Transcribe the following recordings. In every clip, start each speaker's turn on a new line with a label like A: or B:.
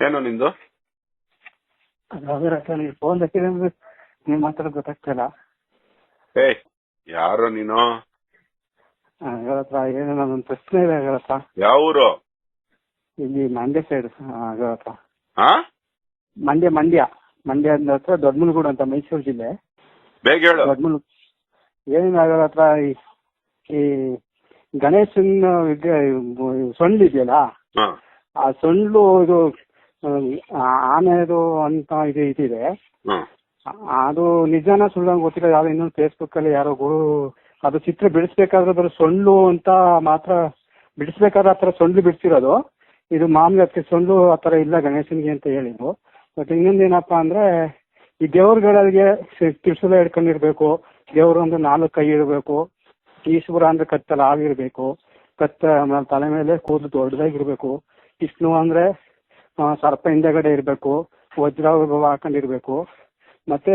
A: ಏನು ನಿಂದು?
B: ನೀವು ಫೋನ್ ಹಾಕಿದ್ರೆ ನೀವು ಮಾತಾಡೋದು ಗೊತ್ತಾಗ್ತಿಲ್ಲ.
A: ಏಯ್ ಯಾರು ನೀನು?
B: ಹೇಳತ್ರ ಏನು ನನ್ನೊಂದು ಪ್ರಶ್ನೆ ಇದೆ ಹೇಳತ್ರ
A: ಯಾವ ಊರು?
B: ಇಲ್ಲಿ ಮಂಡ್ಯ ಸೈಡ್ ಹೇಳತ್ರ
A: ಹಾ
B: ಮಂಡ್ಯ ಮಂಡ್ಯ. ಮಂಡ್ಯ ಅಂದ ಹತ್ರ ದೊಡ್ಡಮುಲ್ಗೂಡು ಅಂತ ಮೈಸೂರು ಜಿಲ್ಲೆ.
A: ಬೇಗ ಹೇಳು.
B: ದೊಡ್ಡಮುಲ್ ಏನಿಲ್ಲ ಹತ್ರ ಈ ಈ ಗಣೇಶನ
A: ಹಾ.
B: ಆ ಸೊಂಡ್ಲು ಇದು ಆನೆದು ಅಂತ ಇದು ಇದಿದೆ.
A: ಹ್ಮ್
B: ಅದು ನಿಜಾನ ಸುಳ್ಳು ಗೊತ್ತಿಲ್ಲ. ಯಾವ್ದೋ ಇನ್ನೊಂದು ಫೇಸ್ಬುಕ್ ಅಲ್ಲಿ ಯಾರೋ ಗುರು ಅದು ಚಿತ್ರ ಬಿಡಿಸ್ಬೇಕಾದ್ರೆ ಬರೋ ಸೊಳ್ಳು ಅಂತ ಮಾತ್ರ ಬಿಡಿಸ್ಬೇಕಾದ್ರೆ ಆತರ ಸೊಳ್ಳು ಬಿಡಿಸಿರೋದು. ಇದು ಮಾಮೂಲಿ ಅದಕ್ಕೆ ಸೊಳ್ಳು ಆತರ ಇಲ್ಲ ಗಣೇಶನಿಗೆ ಅಂತ ಹೇಳಿದ್ರು ಬಟ್ ಇನ್ನೊಂದೇನಪ್ಪಾ ಅಂದ್ರೆ ಈ ದೇವ್ರಗಳಿಗೆ ತ್ರಿಶೂಲ ಹಿಡ್ಕೊಂಡಿರ್ಬೇಕು ದೇವ್ರು ಅಂದ್ರೆ ನಾಲ್ಕು ಕೈ ಇರಬೇಕು. ಈಶ್ವರ ಅಂದ್ರೆ ಕತ್ತಲ ಆಗಿರ್ಬೇಕು. ಕತ್ತ ಆಮೇಲೆ ತಲೆ ಮೇಲೆ ಕೂದಲು ದೊಡ್ಡದಾಗಿರ್ಬೇಕು. ವಿಷ್ಣು ಅಂದ್ರೆ ಸರ್ಪ ಹಿಂದೆಗಡೆ ಇರಬೇಕು ವಜ್ರ ವೈಭವ ಹಾಕೊಂಡಿರ್ಬೇಕು ಮತ್ತೆ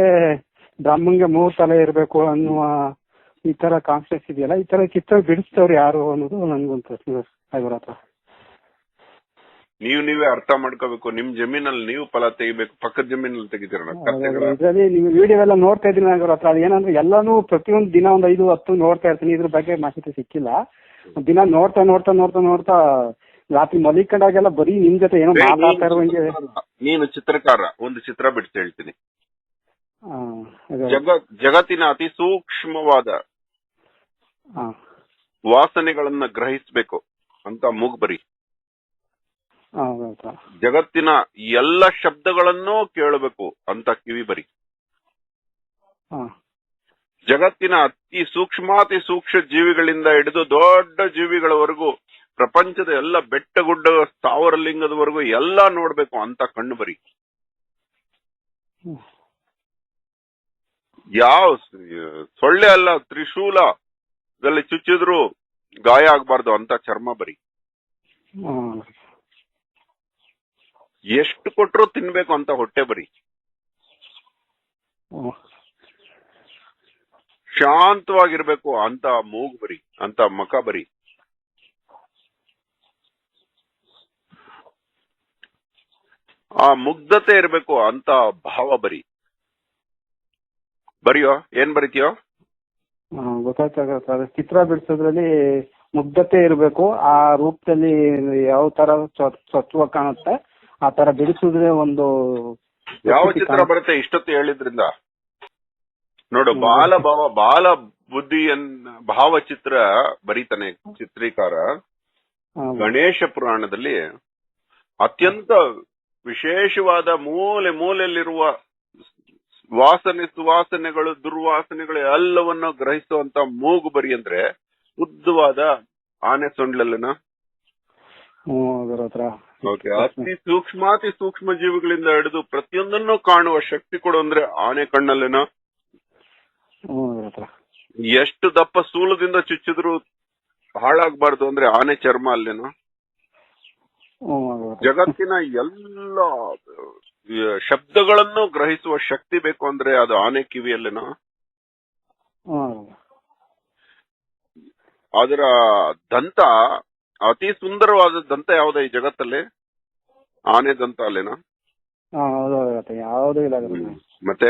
B: ಬ್ರಾಹ್ಮಣ್ಗೆ ಮೂರ್ ತಲೆ ಇರಬೇಕು ಅನ್ನುವ ಈ ತರ ಕಾನ್ಸೆಪ್ಟ್ ಇದೆಯಲ್ಲ? ಈ ತರ ಚಿತ್ರ ಬಿಡಿಸ್ತವ್ರು ಯಾರು ಅನ್ನೋದು ನನ್ಗೊಂದು ಪ್ರಶ್ನೆ ಅವ್ರ ಹತ್ರ.
A: ನೀವು ನೀವೇ ಅರ್ಥ ಮಾಡ್ಕೋಬೇಕು. ನಿಮ್ ಜಮೀನಲ್ಲಿ ನೀವು ಫಲ ತೆಗಿಬೇಕು ಪಕ್ಕದ ಜಮೀನಲ್ಲಿ ತೆಗಿತೀರಲ್ಲ
B: ಇದ್ರಲ್ಲಿ ನೀವು ವಿಡಿಯೋ ಎಲ್ಲ ನೋಡ್ತಾ ಇದ್ದೀನಿ ನಾನು ಹತ್ರ. ಅದು ಏನಂದ್ರೆ ಎಲ್ಲಾನು ಪ್ರತಿಯೊಂದು ದಿನ ಒಂದು ಐದು ಹತ್ತು ನೋಡ್ತಾ ಇರ್ತೀನಿ. ಇದ್ರ ಬಗ್ಗೆ ಮಾಹಿತಿ ಸಿಕ್ಕಿಲ್ಲ. ದಿನ ನೋಡ್ತಾ ನೋಡ್ತಾ ನೋಡ್ತಾ ನೋಡ್ತಾ ರಾತ್ರಿ ಮಲಿಕೊಂಡಾಗೆಲ್ಲ ಬರೀ ನಿಮ್ ಜೊತೆ ಏನೋ ಮಾತಾಡ್ತಾ
A: ನೀನು
B: ಇರುವಂಗೆ.
A: ಚಿತ್ರಕಾರ. ನೀನು ಚಿತ್ರಕಾರ ಒಂದು ಚಿತ್ರ ಬಿಡಿಸಿ ಹೇಳ್ತೀನಿ.
B: ಆ, ಅದು-
A: ಜಗತ್ ಜಗತ್ತಿನ ಅತಿ ಸೂಕ್ಷ್ಮವಾದ
B: ಆ,
A: ವಾಸನೆಗಳನ್ನ ಗ್ರಹಿಸಬೇಕು ಅಂತ ಮೂಗ್ ಬರಿ. ಜಗತ್ತಿನ ಎಲ್ಲ ಶಬ್ದಗಳನ್ನೂ ಕೇಳಬೇಕು ಅಂತ ಕಿವಿ ಬರಿ.
B: ಆ,
A: ಜಗತ್ತಿನ ಅತಿ ಸೂಕ್ಷ್ಮಾತಿ ಸೂಕ್ಷ್ಮ ಜೀವಿಗಳಿಂದ ಹಿಡಿದು ದೊಡ್ಡ ಜೀವಿಗಳವರೆಗೂ ಪ್ರಪಂಚದ ಎಲ್ಲ ಬೆಟ್ಟ ಗುಡ್ಡ ಸ್ಥಾವರ ಲಿಂಗದವರೆಗೂ ಎಲ್ಲ ನೋಡ್ಬೇಕು ಅಂತ ಕಣ್ಣು ಬರಿ. ಯಾವ ಸೊಳ್ಳೆ ಅಲ್ಲ ತ್ರಿಶೂಲ ಇದರಲ್ಲಿ ಚುಚ್ಚಿದ್ರು ಗಾಯ ಆಗ್ಬಾರ್ದು ಅಂತ ಚರ್ಮ ಬರಿ ಎಷ್ಟು ಕೊಟ್ರು ತಿನ್ಬೇಕು ಅಂತ ಹೊಟ್ಟೆ ಬರಿ. ಶಾಂತವಾಗಿರ್ಬೇಕು ಅಂತ ಮೂಗು ಬರಿ ಅಂತ ಮಕ ಬರಿ ಆ ಮುಗ್ಧತೆ ಇರಬೇಕು ಅಂತ ಭಾವ ಬರಿ. ಬರೆಯೋ ಏನ್ ಬರಿತೀಯೋ?
B: ಗೊತ್ತಾಗ್ತದೆ ಚಿತ್ರ ಬಿಡಿಸೋದ್ರಲ್ಲಿ ಮುಗ್ಧತೆ ಇರಬೇಕು ಆ ರೂಪದಲ್ಲಿ ಯಾವ ತರ ಸತ್ವ ಕಾಣುತ್ತೆ ಆ ತರ ಬಿಡಿಸಿದ್ರೆ ಒಂದು
A: ಯಾವ ಚಿತ್ರ ಬರುತ್ತೆ ಇಷ್ಟೊತ್ತು ಹೇಳಿದ್ರಿಂದ? ನೋಡು ಬಾಲ ಭಾವ ಬಾಲ ಬುದ್ಧಿಯನ್ ಭಾವಚಿತ್ರ ಬರೀತಾನೆ ಚಿತ್ರೀಕಾರ. ಗಣೇಶ ಪುರಾಣದಲ್ಲಿ ಅತ್ಯಂತ ವಿಶೇಷವಾದ ಮೂಲೆ ಮೂಲೆಯಲ್ಲಿರುವ ವಾಸನೆ ಸುವಾಸನೆಗಳು ದುರ್ವಾಸನೆಗಳು ಎಲ್ಲವನ್ನು ಗ್ರಹಿಸುವಂತ ಮೂಗು ಬರಿ ಅಂದ್ರೆ ಉದ್ದವಾದ ಆನೆ ಸೊಂಡ್ಲಲ್ಲನ? ಓಕೆ ಅತಿ ಸೂಕ್ಷ್ಮಾತಿ ಸೂಕ್ಷ್ಮ ಜೀವಿಗಳಿಂದ ಹಿಡಿದು ಪ್ರತಿಯೊಂದನ್ನು ಕಾಣುವ ಶಕ್ತಿ ಕೊಡು ಅಂದ್ರೆ ಆನೆ ಕಣ್ಣಲ್ಲೇನ? ಎಷ್ಟು ದಪ್ಪ ಸೂಲದಿಂದ ಚುಚ್ಚಿದ್ರು ಹಾಳಾಗ್ಬಾರ್ದು ಅಂದ್ರೆ ಆನೆ ಚರ್ಮ ಅಲ್ಲೇನೋ. ಜಗತ್ತಿನ ಎಲ್ಲ ಶಬ್ದಗಳನ್ನು ಗ್ರಹಿಸುವ ಶಕ್ತಿ ಬೇಕು ಅಂದ್ರೆ ಅದು ಆನೆ ಕಿವಿಯಲ್ಲೇನೋ?
B: ಅದರ
A: ದಂತ ಅತಿ ಸುಂದರವಾದ ದಂತ ಯಾವ್ದು ಈ ಜಗತ್ತಲ್ಲಿ? ಆನೆ ದಂತ ಅಲ್ಲೇನೋ? ಮತ್ತೆ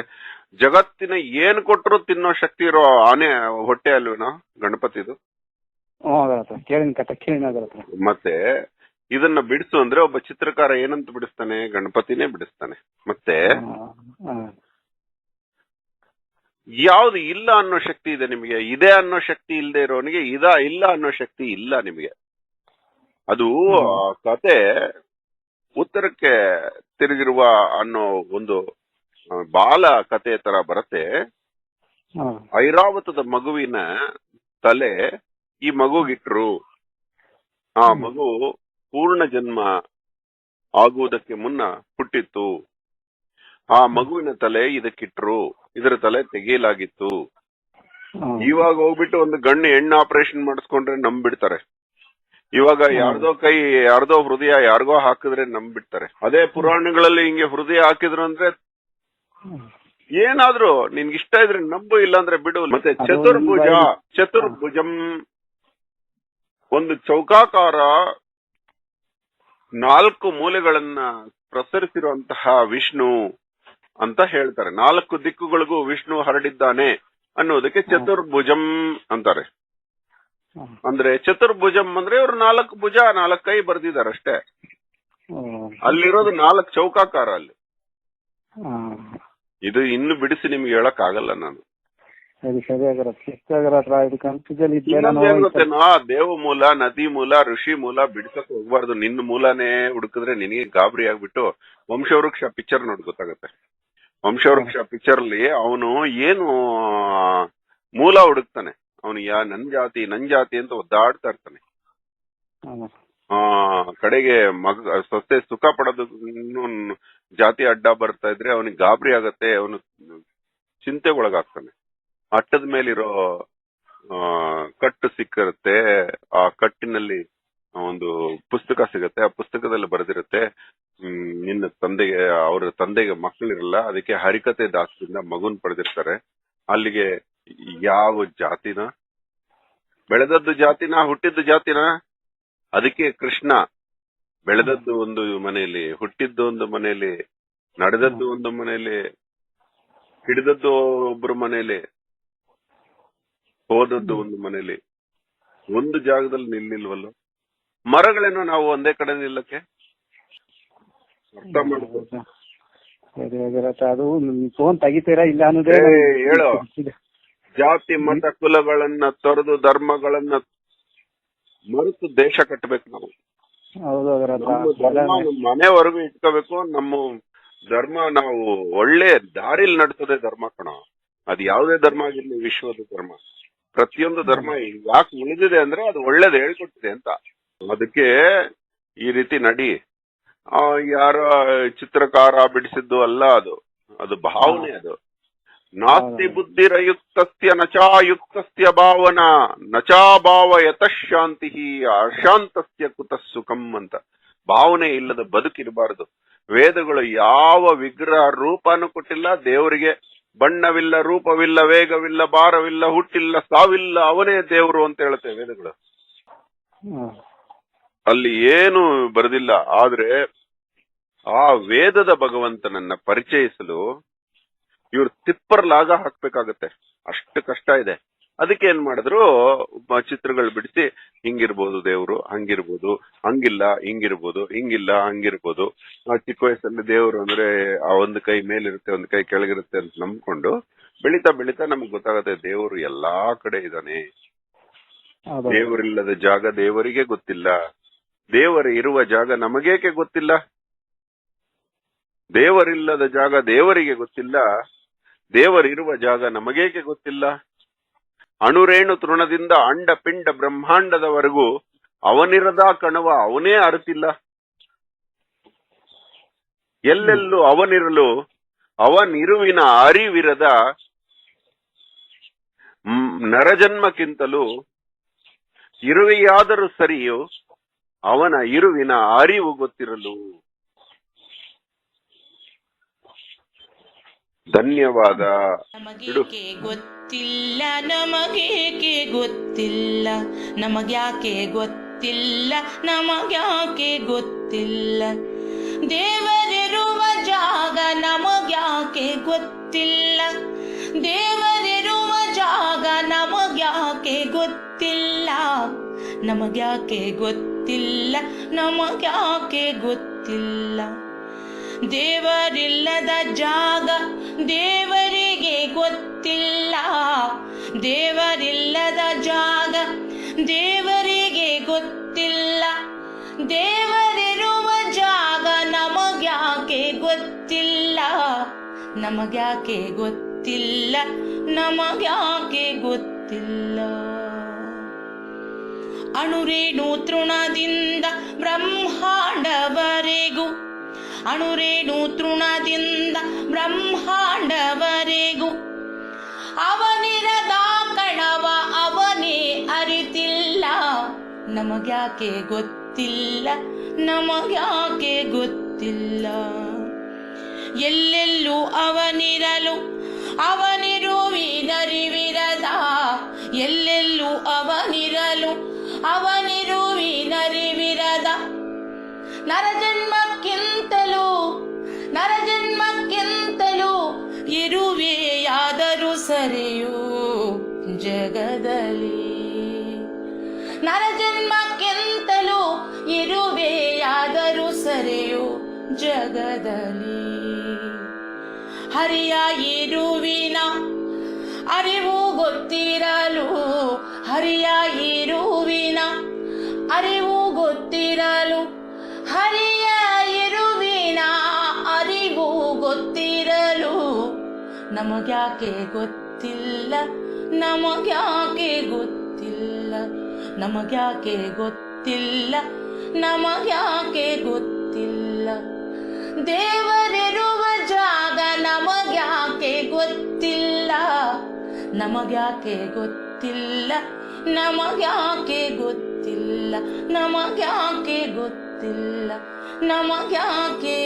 A: ಜಗತ್ತಿನ ಏನ್ ಕೊಟ್ಟರು ತಿನ್ನೋ ಶಕ್ತಿ ಇರೋ ಆನೆ ಹೊಟ್ಟೆ ಅಲ್ವೇನಾ ಗಣಪತಿದು? ಮತ್ತೆ ಇದನ್ನ ಬಿಡಿಸು ಅಂದ್ರೆ ಒಬ್ಬ ಚಿತ್ರಕಾರ ಏನಂತ ಬಿಡಿಸ್ತಾನೆ ಗಣಪತಿನೇ ಬಿಡಿಸ್ತಾನೆ. ಮತ್ತೆ. ಯಾವ್ದು ಇಲ್ಲ ಅನ್ನೋ ಶಕ್ತಿ ಇದೆ ನಿಮಗೆ? ಇದೆ ಅನ್ನೋ ಶಕ್ತಿ ಇಲ್ಲದೆ ಇರೋನಿಗೆ ಇದ ಇಲ್ಲ ಅನ್ನೋ ಶಕ್ತಿ ಇಲ್ಲ ನಿಮಗೆ. ಅದು ಕತೆ ಉತ್ತರಕ್ಕೆ ತಿರುಗಿರುವ ಅನ್ನೋ ಒಂದು ಬಾಲ ಕತೆ ತರ ಬರುತ್ತೆ. ಐರಾವತದ ಮಗುವಿನ ತಲೆ ಈ ಮಗುಗಿಟ್ರು. ಆ. ಮಗು ಪೂರ್ಣ ಜನ್ಮ ಆಗುವುದಕ್ಕೆ ಮುನ್ನ ಹುಟ್ಟಿತ್ತು. ಆ ಮಗುವಿನ ತಲೆ ಇದಕ್ಕಿಟ್ರು. ಇದರ ತಲೆ ತೆಗೆಯಲಾಗಿತ್ತು. ಇವಾಗ ಹೋಗ್ಬಿಟ್ಟು ಒಂದು ಗಣ್ಣು ಹೆಣ್ಣು ಆಪರೇಷನ್ ಮಾಡಿಸ್ಕೊಂಡ್ರೆ ನಂಬಿಡ್ತಾರೆ. ಇವಾಗ. ಯಾರ್ದೋ ಕೈ ಯಾರ್ದೋ ಹೃದಯ ಯಾರಿಗೋ ಹಾಕಿದ್ರೆ ನಂಬಿಡ್ತಾರೆ. ಅದೇ ಪುರಾಣಗಳಲ್ಲಿ ಹಿಂಗೆ ಹೃದಯ ಹಾಕಿದ್ರು ಅಂದ್ರೆ ಏನಾದ್ರು ನಿನ್ಗೆ ಇಷ್ಟ ಇದ್ರೆ ನಂಬು ಇಲ್ಲ ಅಂದ್ರೆ ಬಿಡು. ಮತ್ತೆ ಚತುರ್ಭುಜ ಚತುರ್ಭುಜಂ. ಒಂದು ಚೌಕಾಕಾರ ನಾಲ್ಕು ಮೂಲೆಗಳನ್ನ ಪ್ರಸರಿಸಿರುವಂತಹ ವಿಷ್ಣು ಅಂತ ಹೇಳ್ತಾರೆ. ನಾಲ್ಕು ದಿಕ್ಕುಗಳಿಗೂ ವಿಷ್ಣು ಹರಡಿದ್ದಾನೆ ಅನ್ನೋದಕ್ಕೆ ಚತುರ್ಭುಜಂ ಅಂತಾರೆ. ಅಂದ್ರೆ ಚತುರ್ಭುಜಂ ಅಂದ್ರೆ ಇವರು ನಾಲ್ಕು ಭುಜ ನಾಲ್ಕು ಕೈ ಬರ್ದಿದ್ದಾರೆ ಅಷ್ಟೇ ಅಲ್ಲಿರೋದು ನಾಲ್ಕು ಚೌಕಾಕಾರ ಅಲ್ಲಿ. ಇದು ಇನ್ನು ಬಿಡಿಸಿ ನಿಮ್ಗೆ ಹೇಳಕ್ ಆಗಲ್ಲ ನಾನು.
B: ಸರಿ ಸರಿ ಇದು ಕನ್ಫ್ಯೂಷನ್
A: ಗೊತ್ತೇನೋ ದೇವ ಮೂಲ ನದಿ ಮೂಲ ಋಷಿ ಮೂಲ ಬಿಡ್ಸಕ್ ಹೋಗ್ಬಾರ್ದು. ನಿನ್ ಮೂಲನೇ ಹುಡುಕಿದ್ರೆ ನಿನಗೆ ಗಾಬರಿ ಆಗ್ಬಿಟ್ಟು ವಂಶವೃಕ್ಷ ಪಿಕ್ಚರ್ ನೋಡಿ ಗೊತ್ತಾಗತ್ತೆ. ವಂಶವೃಕ್ಷ ಪಿಕ್ಚರ್ ಅಲ್ಲಿ ಅವನು ಏನು ಮೂಲ ಹುಡುಕ್ತಾನೆ. ಅವನು ಯಾ ನನ್ ಜಾತಿ ನನ್ ಜಾತಿ ಅಂತ ಒದ್ದಾಡ್ತಾ ಇರ್ತಾನೆ. ಆ ಕಡೆಗೆ ಮಗ ಸೊಸೆ ಸುಖ ಪಡೋದು ಜಾತಿ ಅಡ್ಡ ಬರ್ತಾ ಇದ್ರೆ ಅವನಿಗೆ ಗಾಬರಿ ಆಗತ್ತೆ ಅವನು ಚಿಂತೆಗೊಳಗಾಗ್ತಾನೆ. ಅಟ್ಟದ ಮೇಲಿರೋ ಕಟ್ಟು ಸಿಕ್ಕಿರುತ್ತೆ. ಆ ಕಟ್ಟಿನಲ್ಲಿ ಒಂದು ಪುಸ್ತಕ ಸಿಗುತ್ತೆ. ಆ ಪುಸ್ತಕದಲ್ಲಿ ಬರೆದಿರುತ್ತೆ ನಿನ್ನ ತಂದೆಗೆ, ಅವರ ತಂದೆಗೆ ಮಕ್ಕಳಿರಲ್ಲ, ಅದಕ್ಕೆ ಹರಿಕತೆ ದಾಸದಿಂದ ಮಗುನ್ ಪಡೆದಿರ್ತಾರೆ. ಅಲ್ಲಿಗೆ ಯಾವ ಜಾತಿನ? ಬೆಳೆದದ್ದು ಜಾತಿನ, ಹುಟ್ಟಿದ್ದು ಜಾತಿನ? ಅದಕ್ಕೆ ಕೃಷ್ಣ ಬೆಳೆದದ್ದು ಒಂದು ಮನೆಯಲ್ಲಿ, ಹುಟ್ಟಿದ್ದು ಒಂದು ಮನೆಯಲ್ಲಿ, ನಡೆದದ್ದು ಒಂದು ಮನೆಯಲ್ಲಿ, ಹಿಡಿದದ್ದು ಒಬ್ಬರು ಮನೆಯಲ್ಲಿ. ಹೋದದ್ದು ಒಂದು ಮನೆಯಲ್ಲಿ ಒಂದು ಜಾಗದಲ್ಲಿ ನಿಲ್ಲಿಲ್ವಲ್ಲ? ಮರಗಳೇನು ನಾವು ಒಂದೇ ಕಡೆ ನಿಲ್ಲಕ್ಕೆ? ಅರ್ಥ ಮಾಡ್ಕೊ.
B: ಅದು ಫೋನ್ ತೆಗಿತೀರಾ ಇಲ್ಲ ಅನ್ನೋದೇ
A: ಹೇಳು. ಜಾತಿ ಮತ ಕುಲಗಳನ್ನ ತೊರೆದು ಧರ್ಮಗಳನ್ನ ಮರೆತು ದೇಶ ಕಟ್ಟಬೇಕು ನಾವು. ಮನೆವರೆಗೂ ಇಟ್ಕೋಬೇಕು ನಮ್ಮ ಧರ್ಮ ನಾವು ಒಳ್ಳೆ ದಾರಿಲಿ ನಡ್ತದೆ ಧರ್ಮ ಕಣ. ಅದ್ ಯಾವುದೇ ಧರ್ಮ ಆಗಿರ್ಲಿ ವಿಶ್ವದ ಧರ್ಮ. ಪ್ರತಿಯೊಂದು ಧರ್ಮ ಯಾಕೆ ಉಳಿದಿದೆ ಅಂದ್ರೆ ಅದು ಒಳ್ಳೇದು ಹೇಳ್ಕೊಟ್ಟಿದೆ ಅಂತ. ಅದಕ್ಕೆ ಈ ರೀತಿ ನಡಿ. ಆ ಯಾರ ಚಿತ್ರಕಾರ ಬಿಡಿಸಿದ್ದು ಅಲ್ಲ ಅದು. ಅದು ಭಾವನೆ ಅದು. ನಾಸ್ತಿ ಬುದ್ಧಿರಯುಕ್ತಸ್ಯ ನಚಾಯುಕ್ತಸ್ಯ ಭಾವನಾ. ನಚಾ ಭಾವ ಶಾಂತಿ ಅಶಾಂತಸ್ಯ ಕುತ ಸುಖಂ ಅಂತ. ಭಾವನೆ ಇಲ್ಲದ ಬದುಕಿರಬಾರದು. ವೇದಗಳು ಯಾವ ವಿಗ್ರಹ ರೂಪನೂ ಕೊಟ್ಟಿಲ್ಲ ದೇವರಿಗೆ ಬಣ್ಣವಿಲ್ಲ, ರೂಪವಿಲ್ಲ, ವೇಗವಿಲ್ಲ, ಭಾರವಿಲ್ಲ, ಹುಟ್ಟಿಲ್ಲ, ಸಾವಿಲ್ಲ, ಅವನೇ ದೇವರು ಅಂತ ಹೇಳ್ತೇವೆ ವೇದಗಳು. ಅಲ್ಲಿ ಏನು ಬರೆದಿಲ್ಲ, ಆದ್ರೆ ಆ ವೇದದ ಭಗವಂತನನ್ನ ಪರಿಚಯಿಸಲು ಇವ್ರು ತಿಪ್ಪರ್ ಲಾಗ ಹಾಕ್ಬೇಕಾಗತ್ತೆ. ಅಷ್ಟು ಕಷ್ಟ ಇದೆ. ಅದಕ್ಕೆ ಏನ್ ಮಾಡಿದ್ರು ಚಿತ್ರಗಳು ಬಿಡಿಸಿ ಹಿಂಗಿರ್ಬೋದು ದೇವ್ರು ಹಂಗಿರ್ಬೋದು. ಹಂಗಿಲ್ಲ ಹಿಂಗಿರ್ಬೋದು. ಹಿಂಗಿಲ್ಲ ಹಂಗಿರ್ಬೋದು. ಆ ಚಿಕ್ಕ ವಯಸ್ಸಲ್ಲಿ ದೇವ್ರು ಅಂದ್ರೆ ಆ ಒಂದು ಕೈ ಮೇಲಿರುತ್ತೆ ಒಂದು ಕೈ ಕೆಳಗಿರುತ್ತೆ ಅಂತ ನಂಬ್ಕೊಂಡು ಬೆಳಿತಾ ಬೆಳಿತಾ ನಮ್ಗೆ ಗೊತ್ತಾಗತ್ತೆ ದೇವರು ಎಲ್ಲಾ ಕಡೆ ಇದ್ದಾನೆ. ದೇವರಿಲ್ಲದ ಜಾಗ ದೇವರಿಗೆ ಗೊತ್ತಿಲ್ಲ. ದೇವರು ಇರುವ ಜಾಗ ನಮಗೇಕೆ ಗೊತ್ತಿಲ್ಲ? ದೇವರಿಲ್ಲದ ಜಾಗ ದೇವರಿಗೆ ಗೊತ್ತಿಲ್ಲ. ದೇವರಿರುವ ಜಾಗ ನಮಗೇಕೆ ಗೊತ್ತಿಲ್ಲ? ಅಣುರೇಣು ತೃಣದಿಂದ ಅಂಡ ಪಿಂಡ ಬ್ರಹ್ಮಾಂಡದವರೆಗೂ ಅವನಿರದ ಕಣವ ಅವನೇ ಅರಿತಿಲ್ಲ. ಎಲ್ಲೆಲ್ಲೂ ಅವನಿರಲು ಅವನಿರುವಿನ ಅರಿವಿರದ ನರಜನ್ಮಕ್ಕಿಂತಲೂ ಇರುವೆಯಾದರೂ ಸರಿಯು ಅವನ ಇರುವಿನ ಅರಿವು ಗೊತ್ತಿರಲು. ಧನ್ಯವಾದ.
C: ನಮಗೇಕೆ ಗೊತ್ತಿಲ್ಲ ನಮಗೇಕೆ ಗೊತ್ತಿಲ್ಲ, ನಮಗ್ಯಾಕೆ ಗೊತ್ತಿಲ್ಲ ನಮಗ್ಯಾಕೆ ಗೊತ್ತಿಲ್ಲ. ದೇವರಿರುವ ಜಾಗ ನಮಗ್ಯಾಕೆ ಗೊತ್ತಿಲ್ಲ. ದೇವರಿರುವ ಜಾಗ ನಮಗ್ಯಾಕೆ ಗೊತ್ತಿಲ್ಲ. ನಮಗ್ಯಾಕೆ ಗೊತ್ತಿಲ್ಲ ನಮಗ್ಯಾಕೆ ಗೊತ್ತಿಲ್ಲ. ದೇವರಿಲ್ಲದ ಜಾಗ ದೇವರಿಗೆ ಗೊತ್ತಿಲ್ಲ. ದೇವರಿಲ್ಲದ ಜಾಗ ದೇವರಿಗೆ ಗೊತ್ತಿಲ್ಲ. ದೇವರಿರುವ ಜಾಗ ನಮಗ್ಯಾಕೆ ಗೊತ್ತಿಲ್ಲ. ನಮಗ್ಯಾಕೆ ಗೊತ್ತಿಲ್ಲ. ನಮಗ್ಯಾಕೆ ಗೊತ್ತಿಲ್ಲ. ಅಣುರೇಣು ತೃಣದಿಂದ ಬ್ರಹ್ಮಾಂಡವರೆಗೂ ಅಣುರೇಣು ತೃಣದಿಂದ ಬ್ರಹ್ಮಾಂಡವರೆಗೂ. ಅವನಿರದ ಕಣವ ಅವನೇ ಅರಿತಿಲ್ಲ. ನಮಗ್ಯಾಕೆ ಗೊತ್ತಿಲ್ಲ ನಮಗ್ಯಾಕೆ ಗೊತ್ತಿಲ್ಲ. ಎಲ್ಲೆಲ್ಲೂ ಅವನಿರಲು ಅವನಿರುವಿನರಿವಿರದ ಎಲ್ಲೆಲ್ಲೂ ಅವನಿರಲು ಅವನಿರುವಿನರಿವಿರದ ನರಜನ್ಮಕ್ಕಿಂತಲೂ ಸರಿಯೂ ಜಗದಲ್ಲಿ. ನರ ಇರುವೆಯಾದರೂ ಸರಿಯು ಜಗದಲ್ಲಿ. ಹರಿಯ ಇರುವಿನ ಅರಿವು ಗೊತ್ತಿರಲು, ಹರಿಯ ಇರುವಿನ ಅರಿವು ಗೊತ್ತಿರಲು ಹರಿ ನಮಗ್ಯಾಕೆ ಗೊತ್ತಿಲ್ಲ ನಮಗ್ಯಾಕೆ ಗೊತ್ತಿಲ್ಲ ನಮಗ್ಯಾಕೆ ಗೊತ್ತಿಲ್ಲ ನಮಗ್ಯಾಕೆ ಗೊತ್ತಿಲ್ಲ. ದೇವರಿರುವ ಜಾಗ ನಮಗ್ಯಾಕೆ ಗೊತ್ತಿಲ್ಲ ನಮಗ್ಯಾಕೆ ಗೊತ್ತಿಲ್ಲ ನಮಗ್ಯಾಕೆ ಗೊತ್ತಿಲ್ಲ ನಮಗ್ಯಾಕೆ ಗೊತ್ತಿಲ್ಲ, ನಮಗ್ಯಾಕೆ